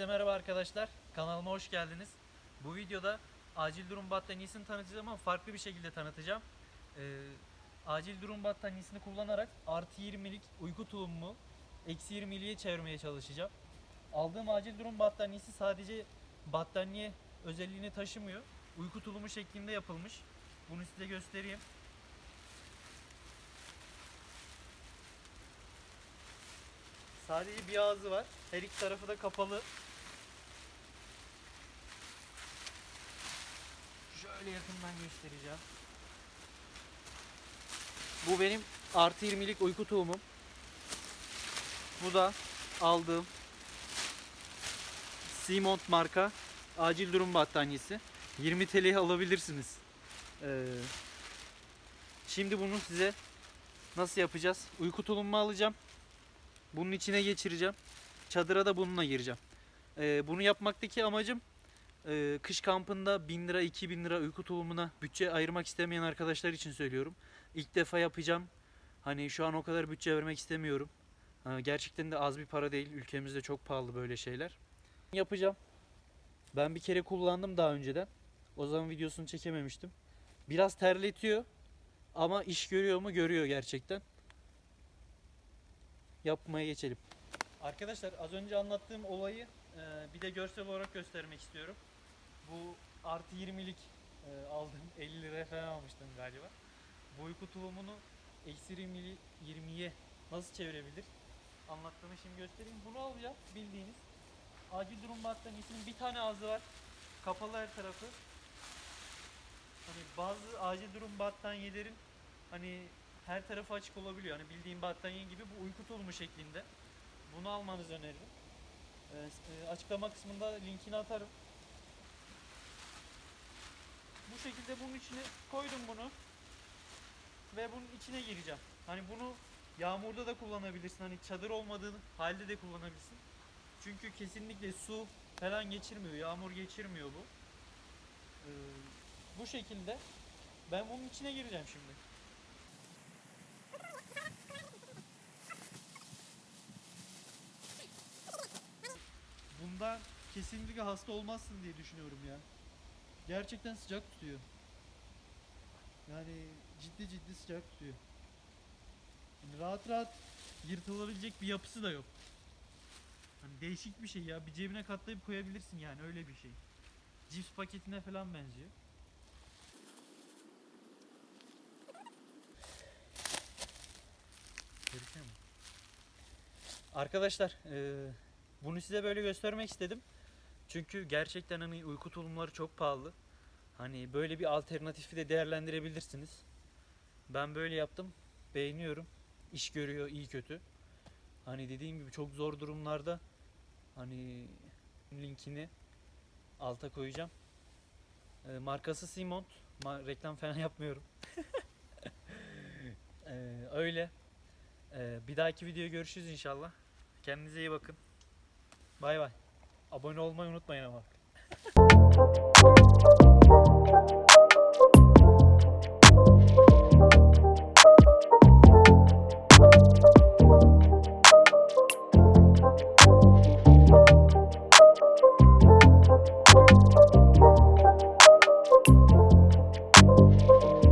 Arkadaşlar kanalıma hoş geldiniz. Bu videoda acil durum battaniyesini tanıtacağım ama farklı bir şekilde tanıtacağım. Ee, acil durum battaniyesini kullanarak artı 20'lik uyku tulumumu eksi 20'liğe çevirmeye çalışacağım. Aldığım acil durum battaniyesi sadece battaniye özelliğini taşımıyor. Uyku tulumu şeklinde yapılmış. Bunu size göstereyim. Sadece bir ağzı var. Her iki tarafı da kapalı. Şöyle yakından göstereceğim. Bu benim artı 20'lik uyku tulumum. Bu da aldığım Simont marka acil durum battaniyesi. 20 TL'ye alabilirsiniz. Ee, şimdi bunu size nasıl yapacağız? Uyku tulumumu alacağım. Bunun içine geçireceğim. Çadıra da bununla gireceğim. Ee, bunu yapmaktaki amacım e, kış kampında 1000 lira 2000 lira uyku tulumuna bütçe ayırmak istemeyen arkadaşlar için söylüyorum. İlk defa yapacağım. Hani şu an o kadar bütçe vermek istemiyorum. Ha, gerçekten de az bir para değil. Ülkemizde çok pahalı böyle şeyler. Yapacağım. Ben bir kere kullandım daha önceden. O zaman videosunu çekememiştim. Biraz terletiyor ama iş görüyor mu? Görüyor gerçekten. Yapmaya geçelim. Arkadaşlar az önce anlattığım olayı e, bir de görsel olarak göstermek istiyorum. Bu artı 20'lik e, aldım. 50 liraya falan almıştım galiba. Bu uyku tulumunu eksi 20'li 20'ye nasıl çevirebilir? Anlattığımı şimdi göstereyim. Bunu alacağım bildiğiniz. Acil durum battaniyesinin bir tane ağzı var. Kapalı her tarafı. Hani bazı acil durum battaniyelerin hani her tarafı açık olabiliyor. Hani bildiğim battaniye gibi bu uyku tulumu şeklinde. Bunu almanızı öneririm. Ee, e, açıklama kısmında linkini atarım. Bu şekilde bunun içine koydum bunu. Ve bunun içine gireceğim. Hani bunu yağmurda da kullanabilirsin. Hani çadır olmadığı halde de kullanabilirsin. Çünkü kesinlikle su falan geçirmiyor. Yağmur geçirmiyor bu. Ee, bu şekilde ben bunun içine gireceğim şimdi. Bunda kesinlikle hasta olmazsın diye düşünüyorum ya. Gerçekten sıcak tutuyor. Yani ciddi ciddi sıcak tutuyor. Yani rahat rahat yırtılabilecek bir yapısı da yok. Hani değişik bir şey ya. Bir cebine katlayıp koyabilirsin yani öyle bir şey. Cips paketine falan benziyor. Arkadaşlar eee, bunu size böyle göstermek istedim. Çünkü gerçekten hani uyku tulumları çok pahalı. Hani böyle bir alternatifi de değerlendirebilirsiniz. Ben böyle yaptım. Beğeniyorum. İş görüyor iyi kötü. Hani dediğim gibi çok zor durumlarda hani linkini alta koyacağım. Ee, markası Simont. Ma- reklam falan yapmıyorum. Ee, öyle. Ee, bir dahaki videoya görüşürüz inşallah. Kendinize iyi bakın. Bay bay. Abone olmayı unutmayın ama.